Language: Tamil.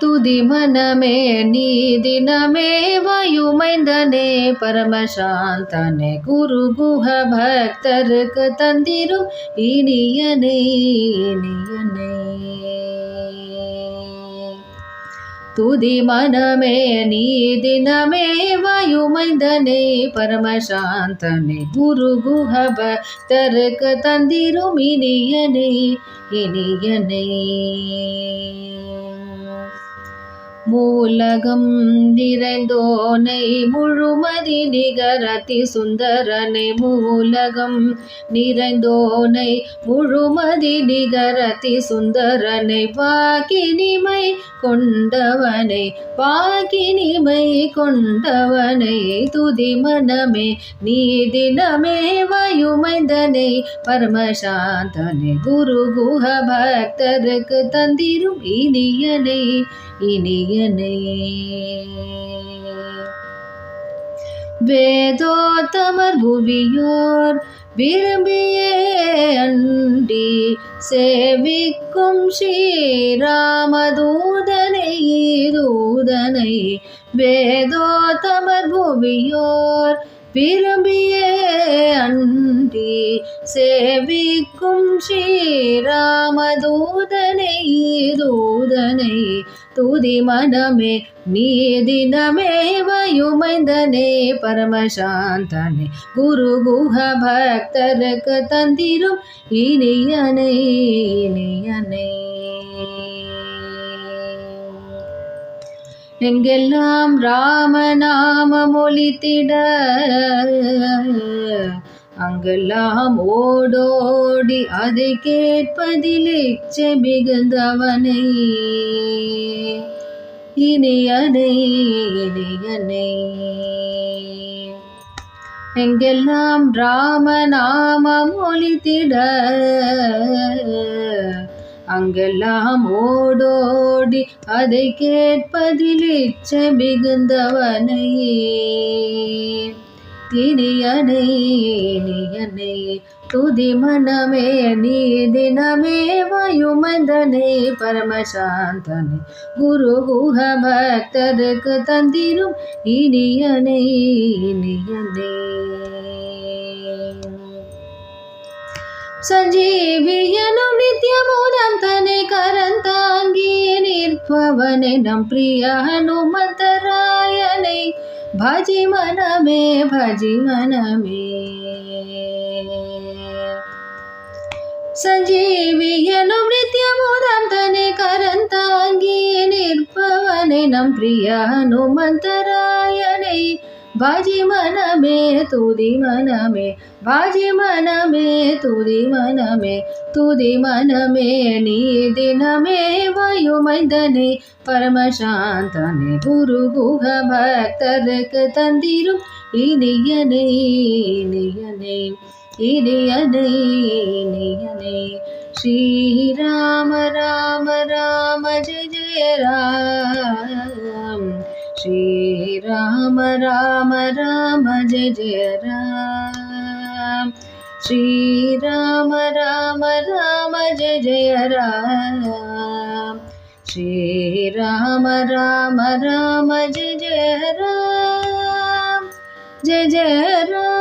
துதி மனமே நீ தினமே வாயுமைந்தனே பரமசாந்தனே குரு குஹ பக்தருக்கு தந்திரும் இனியனே இனியனே துதி மனமே நீ தினமே வாயுமைந்தனே பரமசாந்தனே. குரு குஹப தருக்க தந்திரும் இனியனே இனியனே. மூலகம் நிறைந்தோனை முழுமதி நிகரதி சுந்தரனை மூலகம் நிறைந்தோனை முழுமதி நிகரதி சுந்தரனை பாக்கினிமை கொண்டவனை பாக்கினிமை கொண்டவனை துதி மனமே நீ தினமே வயுமைந்தனை பரமசாந்தனை குரு குஹ பக்தருக்கு தந்திரும் இனியனை. இனியனே. வேதோ தமர் புவியோர் விரும்பியே அண்டி சேவிக்கும் ஸ்ரீராமதூதனை தூதனை. வேதோ தமர் புவியோர் விரும்பியே அண்டி சேவிக்கும் ஸ்ரீராமதூதனை தூதனை. துதி மனமே நீ தினமே வயுமைந்தனே. பரமசாந்தனே குரு குஹ பக்தருக்கு தந்திரும் இனியனை இனியனை. எங்கெல்லாம் ராமநாமம் ஒலித்திட அங்கெல்லாம் ஓடோடி அதை கேட்பதில் இச்சை மிகுந்தவனை. இனியனை இனியனை எங்கெல்லாம் ராமநாமம் ஒலித்திட அங்கெல்லாம் ஓடோடி அதை கேட்பதில் இச்சை மிகுந்தவனையே இனியனை இனியனை துதி மனமே நீ தினமே வயுமந்தனே பரமசாந்தனே. குரு குஹ பக்தருக்கு தந்திரும் இனியனை இனியனே. சஞ்சீவியனு நித்யமூலம் தனை கரந்தாங்கி நிற்பவனை நம் பிரிய ஹனுமந்தராயனை ಭಜಿ ಮನಮೇ ಭಜಿ ಮನಮೇ ಸಂಜೀವಿಯನು ನಿತ್ಯ ಮೂದಂತನೆ ಕರಂತಾಂಗಿ ನಿರ್ಪವನೆ ನಂ ಪ್ರಿಯ ಹನುಮಂತರಾಯನೇ భజి మనమే తుది మనమే భజి మనమే తుది మనమే తుది మనమే నీ దినమే ವಯುಮೈದನೆ ಪರಮಶಾಂತನೆ ಗುರು ಗುಹ ಭಕ್ತರಕ್ಕೆ ತಂದಿರು ಇನಿಯನೇ ಇನಿಯನೇ ಇನಿಯನೇ ಇನಿಯನೇ ಶ್ರೀರಾಮ ರಾಮ ರಾಮ ಜಯ ಜಯ ರಾಮ श्री राम राम राम जय जय राम श्री राम राम राम जय जय राम श्री राम राम राम जय जय राम जय जय राम